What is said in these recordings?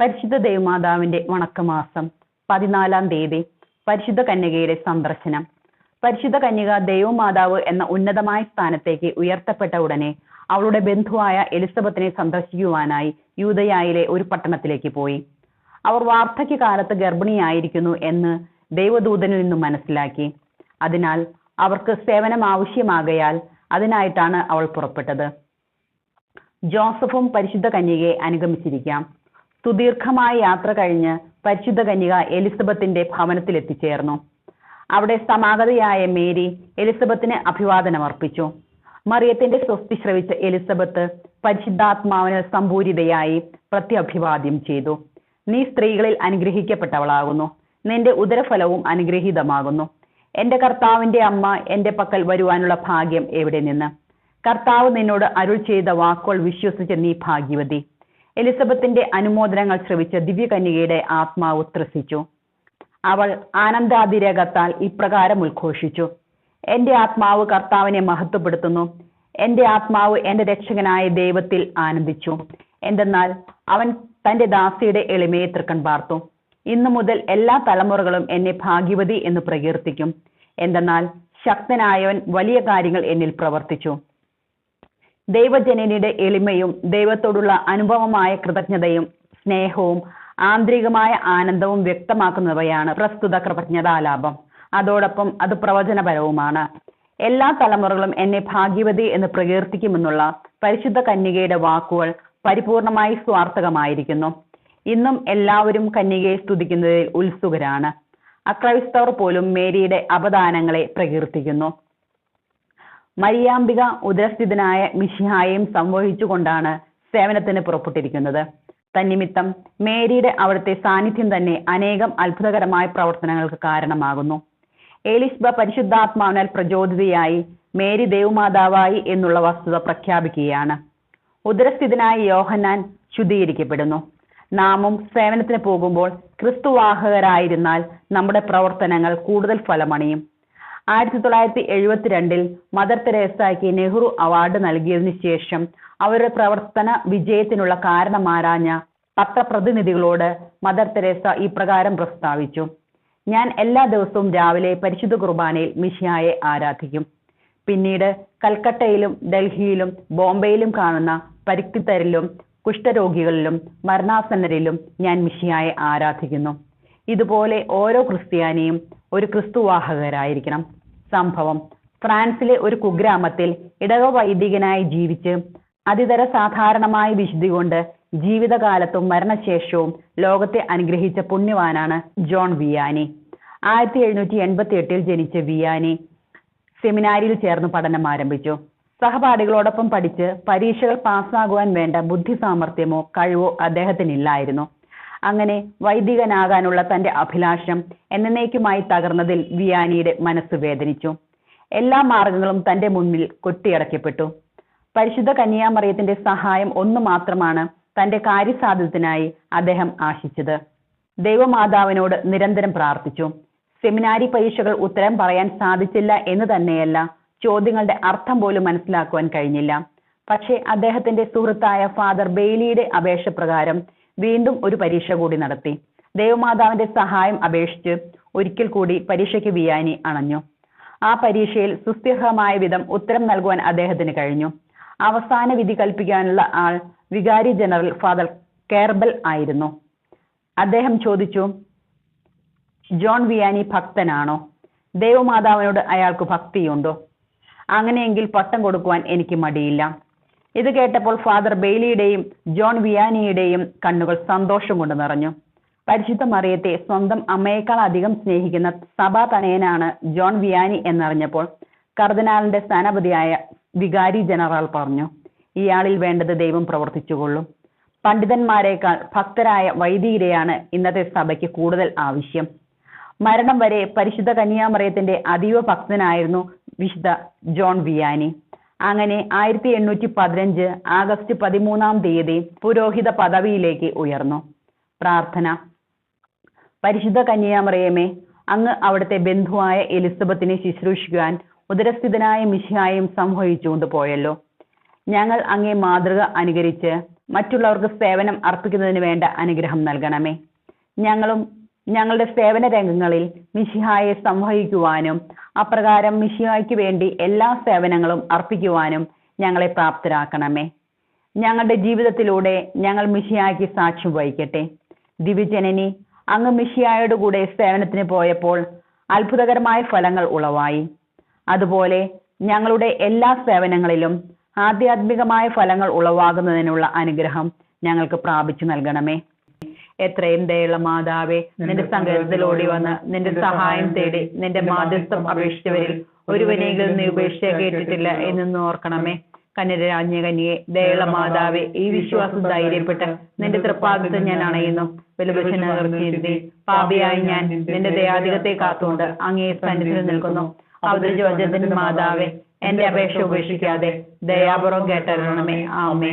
പരിശുദ്ധ ദേവമാതാവിന്റെ വണക്കമാസം പതിനാലാം തീയതി പരിശുദ്ധ കന്യകയുടെ സന്ദർശനം. പരിശുദ്ധ കന്യക ദേവമാതാവ് എന്ന ഉന്നതമായ സ്ഥാനത്തേക്ക് ഉയർത്തപ്പെട്ട ഉടനെ അവളുടെ ബന്ധുവായ എലിസബത്തിനെ സന്ദർശിക്കുവാനായി യൂതയായിലെ ഒരു പട്ടണത്തിലേക്ക് പോയി. അവർ വാർദ്ധക്യകാലത്ത് ഗർഭിണിയായിരിക്കുന്നു എന്ന് ദൈവദൂതനിൽ നിന്നും മനസ്സിലാക്കി. അതിനാൽ അവർക്ക് സേവനം ആവശ്യമാകയാൽ അതിനായിട്ടാണ് അവൾ പുറപ്പെട്ടത്. ജോസഫും പരിശുദ്ധ കന്യകയെ അനുഗമിച്ചിരിക്കാം. സുദീർഘമായ യാത്ര കഴിഞ്ഞ് പരിശുദ്ധ കന്യക എലിസബത്തിന്റെ ഭവനത്തിൽ എത്തിച്ചേർന്നു അവിടെ സമാഗതയായ മേരി എലിസബത്തിന് അഭിവാദനം അർപ്പിച്ചു മറിയത്തിന്റെ സ്വസ്തി ശ്രവിച്ച എലിസബത്ത് പരിശുദ്ധാത്മാവിന് സമ്പൂരിതയായി പ്രത്യഭിവാദ്യം ചെയ്തു. നീ സ്ത്രീകളിൽ അനുഗ്രഹിക്കപ്പെട്ടവളാകുന്നു. നിന്റെ ഉദരഫലവും അനുഗ്രഹീതമാകുന്നു. എന്റെ കർത്താവിന്റെ അമ്മ എന്റെ പക്കൽ വരുവാനുള്ള ഭാഗ്യം എവിടെ നിന്ന്? കർത്താവ് നിന്നോട് അരുൾ ചെയ്ത വാക്കുകൾ വിശ്വസിച്ച നീ ഭാഗ്യവതി. എലിസബത്തിന്റെ അനുമോദനങ്ങൾ ശ്രവിച്ച ദിവ്യകന്യകയുടെ ആത്മാവ് ത്രസിച്ചു. അവൾ ആനന്ദാതിരേകത്താൽ ഇപ്രകാരം ഉദ്ഘോഷിച്ചു. എന്റെ ആത്മാവ് കർത്താവിനെ മഹത്വപ്പെടുത്തുന്നു. എന്റെ ആത്മാവ് എന്റെ രക്ഷകനായ ദൈവത്തിൽ ആനന്ദിച്ചു. എന്തെന്നാൽ അവൻ തന്റെ ദാസിയുടെ എളിമയെ തൃക്കൺ പാർത്തു. ഇന്നു മുതൽ എല്ലാ തലമുറകളും എന്നെ ഭാഗ്യവതി എന്ന് പ്രകീർത്തിക്കും. എന്തെന്നാൽ ശക്തനായവൻ വലിയ കാര്യങ്ങൾ എന്നിൽ പ്രവർത്തിച്ചു. ദൈവജനനിയുടെ എളിമയും ദൈവത്തോടുള്ള അനുഭവമായ കൃതജ്ഞതയും സ്നേഹവും ആന്തരികമായ ആനന്ദവും വ്യക്തമാക്കുന്നവയാണ് പ്രസ്തുത കൃതജ്ഞതാലാപം അതോടൊപ്പം അത് പ്രവചനപരവുമാണ്. എല്ലാ തലമുറകളും എന്നെ ഭാഗ്യവതി എന്ന് പ്രകീർത്തിക്കുമെന്നുള്ള പരിശുദ്ധ കന്യകയുടെ വാക്കുകൾ പരിപൂർണമായി സ്വാർത്ഥകമായിരിക്കുന്നു. ഇന്നും എല്ലാവരും കന്യകയെ സ്തുതിക്കുന്നതിൽ ഉത്സുകരാണ്. അക്രൈസ്തവർ പോലും മേരിയുടെ അപദാനങ്ങളെ പ്രകീർത്തിക്കുന്നു. മരിയാംബിക ഉദരസ്ഥിതനായ മിഷിഹായെയും സംവഹിച്ചുകൊണ്ടാണ് സേവനത്തിന് പുറപ്പെട്ടിരിക്കുന്നത്. തന്നിമിത്തം മേരിയുടെ അവിടുത്തെ സാന്നിധ്യം തന്നെ അനേകം അത്ഭുതകരമായ പ്രവർത്തനങ്ങൾക്ക് കാരണമാകുന്നു. ഏലിസ്ബ പരിശുദ്ധാത്മാവിനാൽ പ്രചോദിതയായി മേരി ദേവമാതാവായി എന്നുള്ള വസ്തുത പ്രഖ്യാപിക്കുകയാണ്. ഉദരസ്ഥിതനായ യോഹന്നാൻ ശുദ്ധീകരിക്കപ്പെടുന്നു. നാമും സേവനത്തിന് പോകുമ്പോൾ ക്രിസ്തുവാഹകരായിരുന്നാൽ നമ്മുടെ പ്രവർത്തനങ്ങൾ കൂടുതൽ ഫലമണിയും. ആയിരത്തി തൊള്ളായിരത്തി എഴുപത്തിരണ്ടിൽ മദർ തെരേസയ്ക്ക് നെഹ്റു അവാർഡ് നൽകിയതിനു ശേഷം അവരുടെ പ്രവർത്തന വിജയത്തിനുള്ള കാരണമാരാഞ്ഞ പത്രപ്രതിനിധികളോട് മദർ തെരേസ ഇപ്രകാരം പ്രസ്താവിച്ചു. ഞാൻ എല്ലാ ദിവസവും രാവിലെ പരിശുദ്ധ കുർബാനയിൽ മിഷിയായെ ആരാധിക്കും. പിന്നീട് കൽക്കട്ടയിലും ഡൽഹിയിലും ബോംബെയിലും കാണുന്ന പരിക്തിത്തരിലും കുഷ്ഠരോഗികളിലും മരണാസന്നരിലും ഞാൻ മിഷിയായെ ആരാധിക്കുന്നു. ഇതുപോലെ ഓരോ ക്രിസ്ത്യാനിയും ഒരു ക്രിസ്തുവാഹകരായിരിക്കണം. സംഭവം ഫ്രാൻസിലെ ഒരു കുഗ്രാമത്തിൽ ഇടവ വൈദികനായി ജീവിച്ച് അതിതര സാധാരണമായ വിശുദ്ധി കൊണ്ട് ജീവിതകാലത്തും മരണശേഷവും ലോകത്തെ അനുഗ്രഹിച്ച പുണ്യവാനാണ് ജോൺ വിയാനി. ആയിരത്തി എഴുന്നൂറ്റി എൺപത്തി എട്ടിൽ ജനിച്ച വിയാനി സെമിനാരിയിൽ ചേർന്ന് പഠനം ആരംഭിച്ചു. സഹപാഠികളോടൊപ്പം പഠിച്ച് പരീക്ഷകൾ പാസ്സാകുവാൻ വേണ്ട ബുദ്ധി സാമർഥ്യമോ കഴിവോ അദ്ദേഹത്തിനില്ലായിരുന്നു. അങ്ങനെ വൈദികനാകാനുള്ള തന്റെ അഭിലാഷം എന്നേക്കുമായി തകർന്നതിൽ വിയാനിയുടെ മനസ്സ് വേദനിച്ചു. എല്ലാ മാർഗങ്ങളും തന്റെ മുന്നിൽ കൊട്ടിയടക്കപ്പെട്ടു. പരിശുദ്ധ കന്യാമറിയത്തിന്റെ സഹായം ഒന്ന് മാത്രമാണ് തന്റെ കാര്യസാധ്യത്തിനായി അദ്ദേഹം ആശിച്ചത്. ദൈവമാതാവിനോട് നിരന്തരം പ്രാർത്ഥിച്ചു. സെമിനാരി പരീക്ഷകൾ ഉത്തരം പറയാൻ സാധിച്ചില്ല എന്ന് തന്നെയല്ല ചോദ്യങ്ങളുടെ അർത്ഥം പോലും മനസ്സിലാക്കുവാൻ കഴിഞ്ഞില്ല. പക്ഷേ അദ്ദേഹത്തിന്റെ സുഹൃത്തായ ഫാദർ ബെയ്ലിയുടെ അപേക്ഷ പ്രകാരം വീണ്ടും ഒരു പരീക്ഷ കൂടി നടത്തി. ദേവമാതാവിന്റെ സഹായം അപേക്ഷിച്ച് ഒരിക്കൽ കൂടി പരീക്ഷയ്ക്ക് വിയാനി അണഞ്ഞു. ആ പരീക്ഷയിൽ സുസ്ഥിരമായ വിധം ഉത്തരം നൽകുവാൻ അദ്ദേഹത്തിന് കഴിഞ്ഞു. അവസാന വിധി കൽപ്പിക്കാനുള്ള ആൾ വികാരി ജനറൽ ഫാദർ കേർബൽ ആയിരുന്നു. അദ്ദേഹം ചോദിച്ചു ജോൺ വിയാനി ഭക്തനാണോ? ദേവമാതാവിനോട് അയാൾക്ക് ഭക്തിയുണ്ടോ? അങ്ങനെയെങ്കിൽ പട്ടം കൊടുക്കുവാൻ എനിക്ക് മടിയില്ല. ഇത് കേട്ടപ്പോൾ ഫാദർ ബെയ്ലിയുടെയും ജോൺ വിയാനിയുടെയും കണ്ണുകൾ സന്തോഷം കൊണ്ട് നിറഞ്ഞു. പരിശുദ്ധ മറിയത്തെ സ്വന്തം അമ്മയേക്കാൾ അധികം സ്നേഹിക്കുന്ന സഭാ തനയനാണ് ജോൺ വിയാനി എന്നറിഞ്ഞപ്പോൾ കർദിനാളിന്റെ സ്ഥാനപതിയായ വികാരി ജനറൽ പറഞ്ഞു ഇയാളിൽ വേണ്ടത് ദൈവം പ്രവർത്തിച്ചുകൊള്ളും. പണ്ഡിതന്മാരെക്കാൾ ഭക്തരായ വൈദികരെയാണ് ഇന്നത്തെ സഭയ്ക്ക് കൂടുതൽ ആവശ്യം. മരണം വരെ പരിശുദ്ധ കന്യാമറിയത്തിന്റെ അതീവ ഭക്തനായിരുന്നു വിശുദ്ധ ജോൺ വിയാനി. അങ്ങനെ ആയിരത്തി എണ്ണൂറ്റി പതിനഞ്ച് ആഗസ്റ്റ് പതിമൂന്നാം തീയതി പുരോഹിത പദവിയിലേക്ക് ഉയർന്നു. പ്രാർത്ഥന. പരിശുദ്ധ കന്യാമറിയമേ അങ്ങ് അവിടുത്തെ ബന്ധുവായ എലിസബത്തിനെ ശുശ്രൂഷിക്കുവാൻ ഉദരസ്ഥിതനായ മിശിഹായും സംഭവിച്ചുകൊണ്ട് പോയല്ലോ ഞങ്ങൾ അങ്ങേ മാതൃക അനുകരിച്ച് മറ്റുള്ളവർക്ക് സേവനം അർപ്പിക്കുന്നതിന് വേണ്ട അനുഗ്രഹം നൽകണമേ. ഞങ്ങളും ഞങ്ങളുടെ സേവന രംഗങ്ങളിൽ മിശിഹായെ സംവഹിക്കുവാനും അപ്രകാരം മിശിഹായ്ക്ക് വേണ്ടി എല്ലാ സേവനങ്ങളും അർപ്പിക്കുവാനും ഞങ്ങളെ പ്രാപ്തരാക്കണമേ. ഞങ്ങളുടെ ജീവിതത്തിലൂടെ ഞങ്ങൾ മിശിഹായ്ക്ക് സാക്ഷ്യം വഹിക്കട്ടെ. ദിവ്യജനനി അങ്ങ് മിശിഹായുടെ കൂടെ സേവനത്തിന് പോയപ്പോൾ അത്ഭുതകരമായ ഫലങ്ങൾ ഉളവായി. അതുപോലെ ഞങ്ങളുടെ എല്ലാ സേവനങ്ങളിലും ആധ്യാത്മികമായ ഫലങ്ങൾ ഉളവാകുന്നതിനുള്ള അനുഗ്രഹം ഞങ്ങൾക്ക് പ്രാപിച്ചു നൽകണമേ. എത്രയും ദയുള്ള മാതാവേ നിന്റെ സങ്കേതത്തിൽ വന്ന് നിന്റെ സഹായം തേടി നിന്റെ മാധ്യസ്ഥം അപേക്ഷിച്ചവരിൽ ഒരുവനെങ്കിലും നീ ഉപേക്ഷ കേട്ടിട്ടില്ല എന്നൊന്ന് ഓർക്കണമേ. കന്യരാജ്ഞ കന്യയെ ദയുള്ള മാതാവെ ഈ വിശ്വാസം ധൈര്യപ്പെട്ട് നിന്റെ തൃപ്പാദത്തെ ഞാൻ അണയുന്നു. വെലുപക്ഷനീർത്തി പാപിയായി ഞാൻ നിന്റെ ദയാധികത്തെ കാത്തുകൊണ്ട് അങ്ങേ സന്നിധിയിൽ നിൽക്കുന്നു. അവതരിച്ച മാതാവേ എന്റെ അപേക്ഷ ഉപേക്ഷിക്കാതെ ദയാപുറം കേട്ടറിയണമേ. ആമേ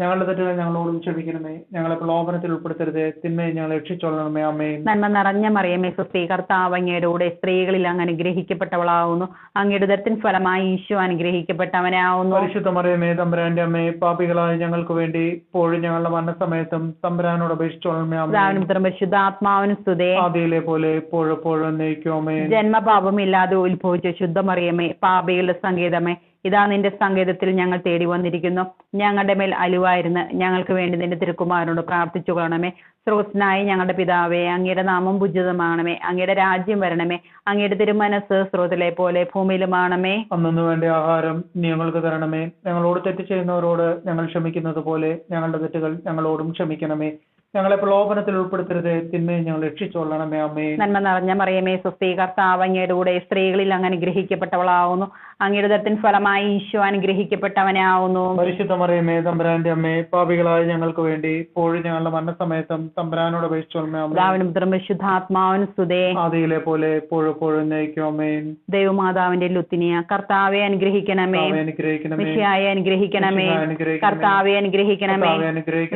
ഞങ്ങളുടെ തെറ്റുകൾ ഞങ്ങളോടും ക്ഷമിക്കണമേ. ഞങ്ങളെ പ്രലോഭനത്തിൽ ഉൾപ്പെടുത്തരുതേ. തിന്മയെ ഞങ്ങൾ രക്ഷിച്ചോളണമേ. അമ്മേ നന്മ നിറഞ്ഞ മറിയമേ സുസ്ഥി കർത്താവ് അങ്ങയുടെ കൂടെ സ്ത്രീകളിൽ അങ്ങ് അനുഗ്രഹിക്കപ്പെട്ടവളാവുന്നു അങ്ങയുടെ ദരത്തിൻ ഫലമായി ഈശോ അനുഗ്രഹിക്കപ്പെട്ടവനാവുന്നു. പരിശുദ്ധ മറിയമേ തമ്പുരാന്റെ അമ്മേ പാപികളായ ഞങ്ങൾക്ക് വേണ്ടി ഇപ്പോഴും ഞങ്ങളുടെ മരണസമയത്തും തമ്പുരാനോട് അപേക്ഷിച്ചോളണമേ. അമ്മേ പരിശുദ്ധ ആത്മാവിനും സ്തുതേ. ആദിയിലെ പോലെ ഇപ്പോഴും എപ്പോഴും എന്നേക്കും. അമ്മേ ജന്മപാപമില്ലാതെ ഉത്ഭവിച്ച ശുദ്ധ മറിയമേ പാപികളുടെ സങ്കേതമേ ഇതാ നിന്റെ സങ്കേതത്തിൽ ഞങ്ങൾ തേടി വന്നിരിക്കുന്നു. ഞങ്ങളുടെ മേൽ അലുവായിരുന്ന് ഞങ്ങൾക്ക് വേണ്ടി നിന്റെ തിരുക്കുമാരനോട് പ്രാർത്ഥിച്ചു കാണമേ സ്രോസ്നായ ഞങ്ങളുടെ പിതാവേ അങ്ങയുടെ നാമം ഭുജിതമാണമേ അങ്ങയുടെ രാജ്യം വരണമേ. അങ്ങയുടെ തിരുമനസ് സ്രോതിലെ പോലെ ഭൂമിയിലുമാണമേ. അന്നു വേണ്ട ആഹാരം ഞങ്ങൾക്ക് തരണമേ. ഞങ്ങളോട് തെറ്റ് ചെയ്യുന്നവരോട് ഞങ്ങൾ ക്ഷമിക്കുന്നത് പോലെ ഞങ്ങളുടെ തെറ്റുകൾ ഞങ്ങളോടും ക്ഷമിക്കണമേ. ഞങ്ങളെ പ്രലോഭനത്തിൽ ഉൾപ്പെടുത്തരുത്. തിന്മയെ ഞങ്ങൾ രക്ഷിച്ചോളണമേ അമ്മേ. നന്മ നിറഞ്ഞ മറിയമേ സുസ്ഥി കർത്താവ് അങ്ങയുടെ സ്ത്രീകളിൽ അങ്ങ് അനുഗ്രഹിക്കപ്പെട്ടവളാവുന്നു. അങ്ങയുടെ ഫലമായി ഈശോ അനുഗ്രഹിക്കപ്പെട്ടവനാവുന്നു. പരിശുദ്ധ മറിയമേ തമ്പുരാന്റെ അമ്മേ പാപികളായ ഞങ്ങൾക്ക് വേണ്ടി ഇപ്പോഴും ഞങ്ങളുടെ മരണസമയത്തും തമ്പുരാനോട് അപേക്ഷിച്ചോളമേ അമ്മേ. പിതാവിനും പുത്രനും പരിശുദ്ധാത്മാവിനും സ്തുതേ. ആദിയിലെ പോലെ എപ്പോഴും എപ്പോഴും എന്നേക്കും ദൈവമാതാവിന്റെ ലുത്തിനിയ കർത്താവെ അനുഗ്രഹിക്കണമേ. അനുഗ്രഹിക്കണമേ. അനുഗ്രഹിക്കണമേ. കർത്താവെ അനുഗ്രഹിക്കണമേ.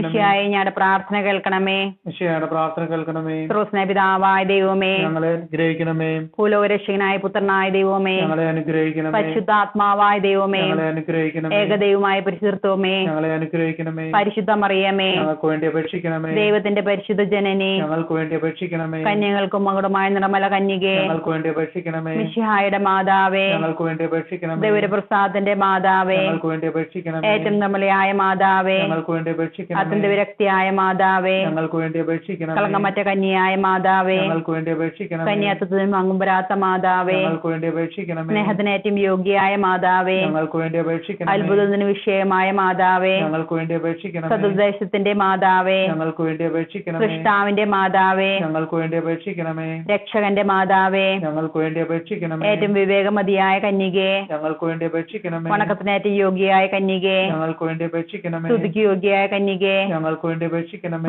മിശിയായെ ഞങ്ങളുടെ പ്രാർത്ഥന കേൾക്കണമേ. മിശിഹായുടെ പ്രാർത്ഥന കേൾക്കണമേ. സ്രോസ്ന പിതാവായ ദൈവമേ. ഞങ്ങളെ അനുഗ്രഹിക്കണമേ. ഭൂലോകരക്ഷകനായ പുത്രനായ ദൈവമേ. ഞങ്ങളെ അനുഗ്രഹിക്കണമേ. പരിശുദ്ധാത്മാവായ ദൈവമേ. ഞങ്ങളെ അനുഗ്രഹിക്കണമേ. ഏകദൈവമായ പരിശുദ്ധത്വമേ. ഞങ്ങളെ അനുഗ്രഹിക്കണമേ. പരിശുദ്ധ മറിയമേ ഞങ്ങൾക്ക് വേണ്ടി അപേക്ഷിക്കണമേ. ദൈവത്തിന്റെ പരിശുദ്ധ ജനനി. ഞങ്ങൾക്ക് വേണ്ടി അപേക്ഷിക്കണമേ. കന്യകൾക്കും മകുടമായ നിർമ്മല കന്യകെ. ഞങ്ങൾക്ക് വേണ്ടി അപേക്ഷിക്കണമേ. മിശിഹായുടെ മാതാവേ. ഞങ്ങൾക്ക് വേണ്ടി അപേക്ഷിക്കണമേ. ദൈവപ്രസാദന്റെ മാതാവേ. ഞങ്ങൾക്ക് വേണ്ടി അപേക്ഷിക്കണമേ. ഏറ്റവും നമ്മളെയായ മാതാവേ. ഞങ്ങൾക്ക് വേണ്ടി അപേക്ഷിക്കണമേ. അത്യന്ത വിരക്തിയായ മാതാവേ. ഞങ്ങൾക്ക് വേണ്ടി അപേക്ഷിക്കണം കളങ്കമറ്റ കന്യായ മാതാവേ ഞങ്ങൾക്ക് വേണ്ടി അപേക്ഷിക്കണം കന്യാത്വത്തിനും മങ്ങുമ്പരാത്ത മാതാവേ ഞങ്ങൾക്ക് വേണ്ടി അപേക്ഷിക്കണം സ്നേഹത്തിനേറ്റവും യോഗ്യയായ മാതാവേ ഞങ്ങൾക്ക് വേണ്ടി അപേക്ഷിക്കണം അത്ഭുതത്തിന് വിഷയമായ മാതാവേ ഞങ്ങൾക്ക് വേണ്ടി അപേക്ഷിക്കണം സതുദ്ദേശത്തിന്റെ മാതാവേ ഞങ്ങൾക്ക് വേണ്ടി അപേക്ഷിക്കണം സൃഷ്ടാവിന്റെ മാതാവേ ഞങ്ങൾക്ക് വേണ്ടി അപേക്ഷിക്കണമേ രക്ഷകന്റെ മാതാവേ ഞങ്ങൾക്ക് വേണ്ടി അപേക്ഷിക്കണമേ ഏറ്റവും വിവേകമതിയായ കന്യകെ ഞങ്ങൾക്ക് വേണ്ടി അപേക്ഷിക്കണമേ വണക്കത്തിനേറ്റവും യോഗ്യയായ കന്യകെ ഞങ്ങൾക്ക് വേണ്ടി അപേക്ഷിക്കണമേ സ്തുതിക്ക് യോഗ്യയായ കന്യകെ ഞങ്ങൾക്ക് വേണ്ടി അപേക്ഷിക്കണമേ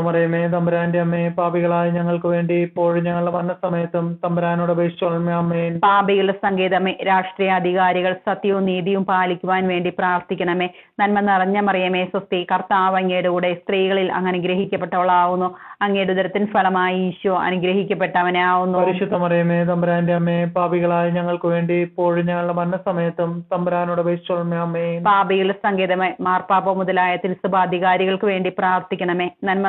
മറിയമേ തമ്പുരാന്റെ അമ്മേ പാപികളായ ഞങ്ങൾക്ക് വേണ്ടി ഇപ്പോഴും ഞങ്ങളുടെ മരണസമയത്തും തമ്പുരാനോട് അപേക്ഷിച്ചോളമേ പാപികളുടെ സങ്കേതമേ രാഷ്ട്രീയ അധികാരികൾ സത്യവും നീതിയും പാലിക്കുവാൻ വേണ്ടി പ്രാർത്ഥിക്കണമേ. നന്മ നിറഞ്ഞ മറിയമേ സ്വസ്തി കർത്താവ് അങ്ങയുടെ കൂടെ സ്ത്രീകളിൽ അങ്ങനെ ഗ്രഹിക്കപ്പെട്ടവളാവുന്നു. അങ്ങയുടെ ഉദരത്തിൻ ഫലമായി ഈശോ അനുഗ്രഹിക്കപ്പെട്ടവനാവുന്നു. പരിശുദ്ധ മറിയമേ തമ്പുരാന്റെ അമ്മേ പാപികളായ ഞങ്ങൾക്ക് വേണ്ടി ഇപ്പോഴും ഞങ്ങളുടെ മരണസമയത്തും തമ്പുരാനോട് അപേക്ഷിച്ചോളമേ അമ്മേ പാപികളുടെ സങ്കേതമേ മാർപ്പാപ്പ മുതലായ തിരുസഭാധികാരികൾക്ക് വേണ്ടി പ്രാർത്ഥിക്കണമേ. നന്മ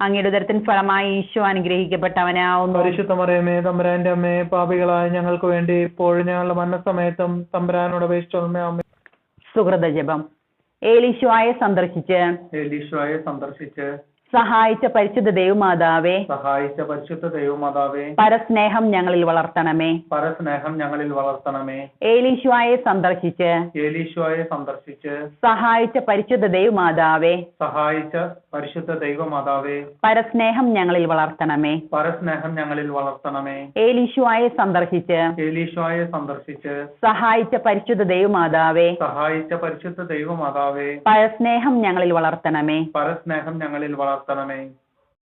അങ്ങയുടെ ഉദരത്തിൻ ഫലമായി ഈശോ അനുഗ്രഹിക്കപ്പെട്ടവനാവുന്നു പരിശുദ്ധ മറിയമേ തമ്പുരാന്റെ അമ്മേ പാപികളായ ഞങ്ങൾക്ക് വേണ്ടി ഇപ്പോഴും ഞങ്ങളുടെ മരണസമയത്തും തമ്പുരാനോട് അപേക്ഷിച്ചോളമേ അമ്മേ സുഹൃത ജപം. ഏലീശോയെ സന്ദർശിച്ച്. എലീശോയെ സന്ദർശിച്ച്. സഹായിച്ച പരിശുദ്ധ ദൈവമാതാവേ സഹായിച്ച പരിശുദ്ധ ദൈവമാതാവേ പരസ്നേഹം ഞങ്ങളിൽ വളർത്തണമേ. പരസ്നേഹം ഞങ്ങളിൽ വളർത്തണമേ. ഏലീശുവായെ സന്ദർശിച്ച് ഏലീശ്വായെ സന്ദർശിച്ച് സഹായിച്ച പരിശുദ്ധ ദൈവമാതാവേ സഹായിച്ച പരിശുദ്ധ ദൈവമാതാവേ പരസ്നേഹം ഞങ്ങളിൽ വളർത്തണമേ. പരസ്നേഹം ഞങ്ങളിൽ വളർത്തണമേ. ഏലീശുവായെ സന്ദർശിച്ച് ഏലീശ്വായെ സന്ദർശിച്ച് സഹായിച്ച പരിശുദ്ധ ദൈവമാതാവേ സഹായിച്ച പരിശുദ്ധ ദൈവമാതാവേ പരസ്നേഹം ഞങ്ങളിൽ വളർത്തണമേ. പരസ്നേഹം ഞങ്ങളിൽ വളർത്തണമേ. Hasta.